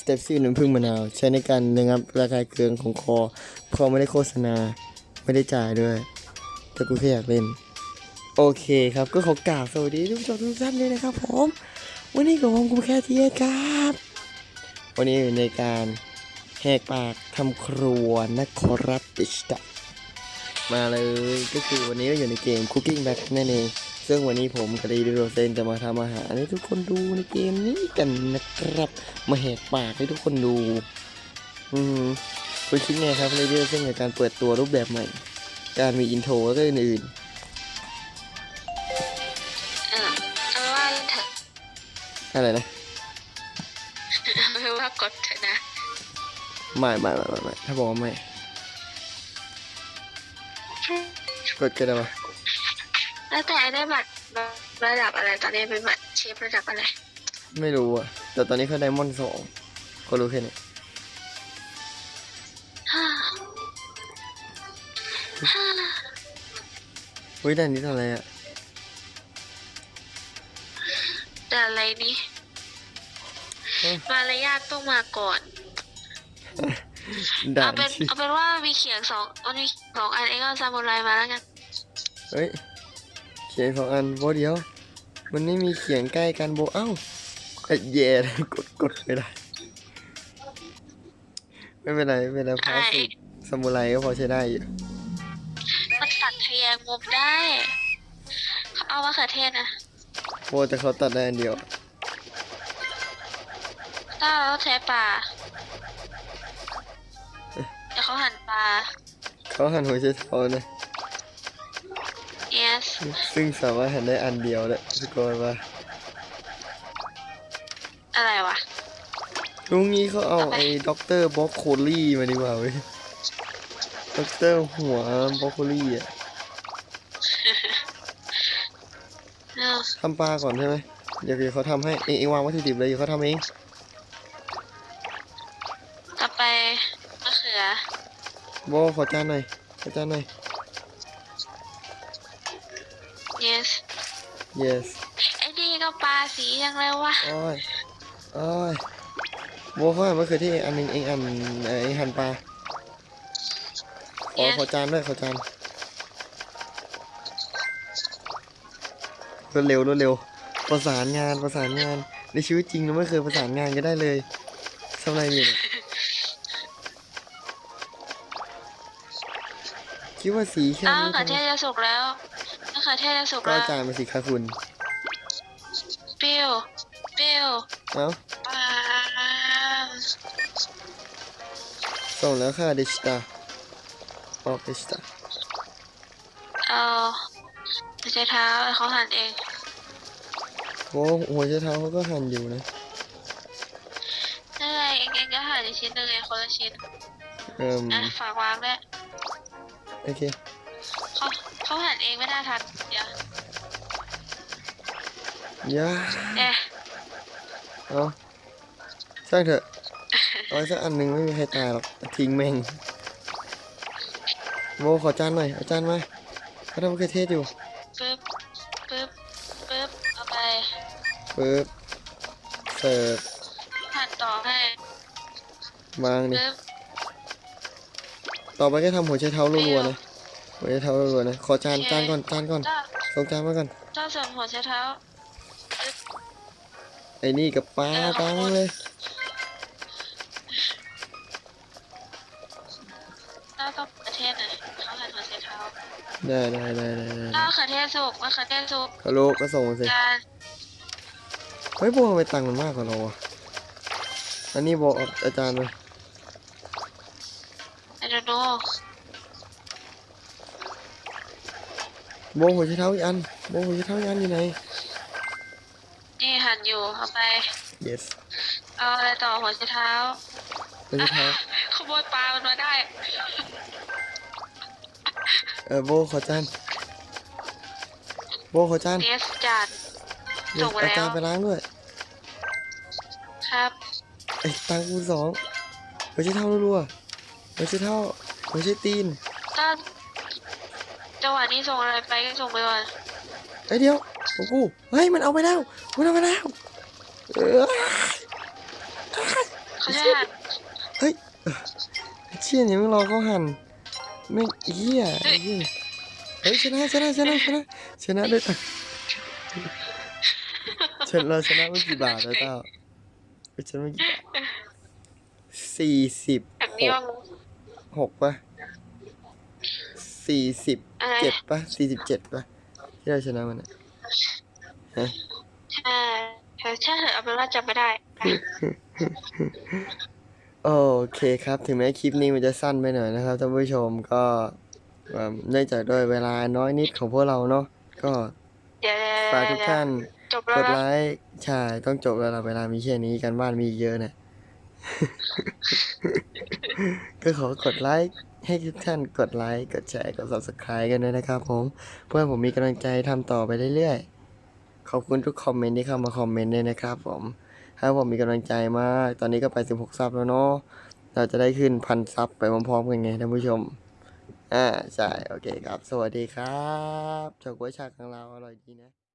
สเตปซี่น้ำผึ้งมะนาว ใช้ในการระงับระคายเคืองของคอเพราะไม่ได้โฆษณา ไม่ได้จ่ายด้วย แต่กูแค่อยากเล่น โอเคครับก็ขอกราบสวัสดีทุกชมทุกท่านเลยนะครับผม วันนี้กับผมกูแค่เทียครับ วันนี้อยู่ในการแหกปากทำครัวนะครับอิชตะมาเลยก็คือวันนี้ก็อยู่ในเกม Cooking Back นั่นเอง ซึ่งวันนี้ผมกับดีโรเซนจะมาทำอาหารให้ทุกคนดูในเกมนี้กันนะครับ มาแหกปากให้ทุกคนดู อืมคุณคิดไงครับเรเดอร์เส้นกับการเปิดตัวรูปแบบใหม่ การมีอินโทรแล้วก็อื่นเออเอาว่าเถอะๆอะไรนะไม่ว่ากดเถอะนะ ไม่ไม่ไม่ไม่ไม่ถ้าบอกว่าไม่กดก็ได้ปะ แล้วแต่ได้บัตรระดับอะไรตอนนี้เป็นบัตรเชฟระดับอะไร ไม่รู้อะแต่ตอนนี้เขาไดมอนด์สองก็รู้แค่นี้ฮ่าฮ่าเฮ้ยด่านนี้ทำอะไรอะแต่อะไรนี่เอ้ยมารยาทต้องมาก่อนด่าเอานเป็นที่เอาเป็นว่ามีเขียงสองมันมีสองอันเองก็ซามูไรมาแล้วกัน เฮ้ย เขียนสองอันโบเดียว มันไม่มีเขียงใกล้กันโบเอ้าไอ้แย่เลยกดกดไม่ได้ ไม่เป็นไรไม่เป็นไรพาสสิสมุไรก็พอใช้ได้อยู่มันตัดทะแยงมุมได้ เอามะเขือเทศนะโบแต่เขาตัดได้อันเดียวถ้าเราใช้ปลาเดี๋ยวเขาหั่นปลาเขาหันหัวใช้เท้านะ yes ซึ่งสามารถหันได้อันเดียวเลยทุกคนว่าอะไรวะลุงนี้เขาเอาไอ้ด็อกเตอร์บล็อกโคลี่มาดีกว่าเว้ยด็อกเตอร์หัวบล็อกโคลี่อะเออทำปลาก่อนใช่ไหมเดี๋ยวเขาทำให้เองเองวางวัตถุดิบเลยเดี๋ยวเขาทำเองต่อไปมะเขือโบขอจานหน่อยขอจานหน่อย yes yes ไอ้นี่ก็ปลาสียังเลยวะโอ้ยโอ้ยโบเขาหั่นมะเขือเทศอันหนึงเองอันเอ่อเองหั่นปลาขอ Yes ขอจานด้วยขอจานรวดเร็วรวดเร็ว ประสานงานประสานงาน ในชีวิตจริงเราไม่เคยประสานงานกันได้เลยทำอะไรอยู่เนี่ยคิดว่าสีแค่อ้าวนี้มะเขือเททำไมศจะสุกแล้วมะเขือเทศจะสุกก็แล้เอาวจานมาสิคะคุณเปรี้ยวเปรี้ยวเอ้าปลาส่งแล้วค่ะเดชิตาออกเดชิตาเอาใช้เท้าเขาหั่นเอง โอ้หัวใจเท้าเขาก็หั่นอยู่นะนั่นไงเองเองก็หั่นอีกชิ้นหนึ่งไงคนละชิ้นเอิ่มอะฝากวางด้วยโอเค เขาเขาหั่นเองไม่น่าทันเดี๋ยวย่าเอ๊ะเอาช่างเถอะเอาไว้สักอันหนึ่งไม่มีใครตายหรอกทิ้งแม่งโมขอจานหน่อยเอาจานมาเขาทำมะเขือเทศอยู่ปึ๊บปึ๊บปึ๊บเอาไปปึ๊บเสิร์ฟหั่นต่อให้วางดิปึ๊บต่อไปก็ทำหัวใจเท้ารัวๆนะ หัวใจเท้ารัวๆนะ ขอจานจานก่อนจานก่อนเจ้าส่งจานมาก่อนเจ้าส่วนหัวใช้เท้าไอ้นี่กับปลาตังเลยเจ้าต้องประเทศหน่อยเขาหั่นหัวใช้เท้าได้ได้ได้ได้ได้เจ้ามะเขือเทศสุกมะเขือเทศสุกฮัลโหลก็ส่งมาสิจานเฮ้ยพวกทำไมตังค์มันมากกว่าเราอะอันนี้บอกอาจารย์เลยไอโโนโบหัวใจเท้าอีกอันโบหัวใจเท้าอีกอันอยู่ไหน นี่หั่นอยู่เอาไป yes เอาอะไรต่อหัวใช้เท้าหัวใจเท้าขโมยปลามันมาได้ เออโบขอจานโบขอจานเนสจานเดี๋ยวส่งมาเอาแล้วจานไปล้างด้วย ครับไอ้ตังค์คูณสองหัวใจเท้ารัวๆหัวใจเท้าหัวใจตีนถ้า จังหวะนี้ส่งอะไรไปก็ส่งไปก่อนไอ้ยเดี๋ยวของกูเฮ้ยมันเอาไปแล้วมันเอาไปแล้วเออเขาจะหันเฮ้ยเชี่ยเนี่ยมึงรอเขาหันไม่งเหี้ยเหี้ยเฮ้ยชนะชนะชนะชนะชนะด้วยตังค์ชนะเราชนะเมื่อกี่บาทแล้วเต้าชนะเมื่อกี่บาทสี่สิบแบบนี้ว่าหกป่ะ สี่สิบอะไรเจ็ดป่ะสี่สิบเจ็ดป่ะ ที่เราชนะมันอะฮะใช่ใช่ใช่เถอะเอาเป็นว่าจำไม่ได้อะโอเคครับ ถึงแม้คลิปนี้มันจะสั้นไปหน่อยนะครับท่านผู้ชมก็เอิ่มเนื่องจากด้วยเวลาน้อยนิดของพวกเราเนาะก็เดี๋ยวฝากทุกท่านจบกแล้วดนะไลค์ใช่ต้องจบแล้วล่ะเวลามีแค่นี้กันบ้านมีอีกเยอะนะก็ขอกดไลค์ ให้ทุกท่านกดไลค์ กดแชร์ กด subscribe กันด้วยนะครับผม เพื่อผมมีกำลังใจทำต่อไปเรื่อยๆ ขอบคุณทุกคอมเมนต์ที่เข้ามาคอมเมนต์ด้วยนะครับผมให้ผมมีกำลังใจมาก ตอนนี้ก็ไป 16 ซับแล้วเนาะ เราจะได้ขึ้นพันซับไปพร้อมๆกันไงท่านผู้ชม อ่า ใช่ โอเคครับ สวัสดีครับเฉาก๊วยชาของเราอร่อยดีนะ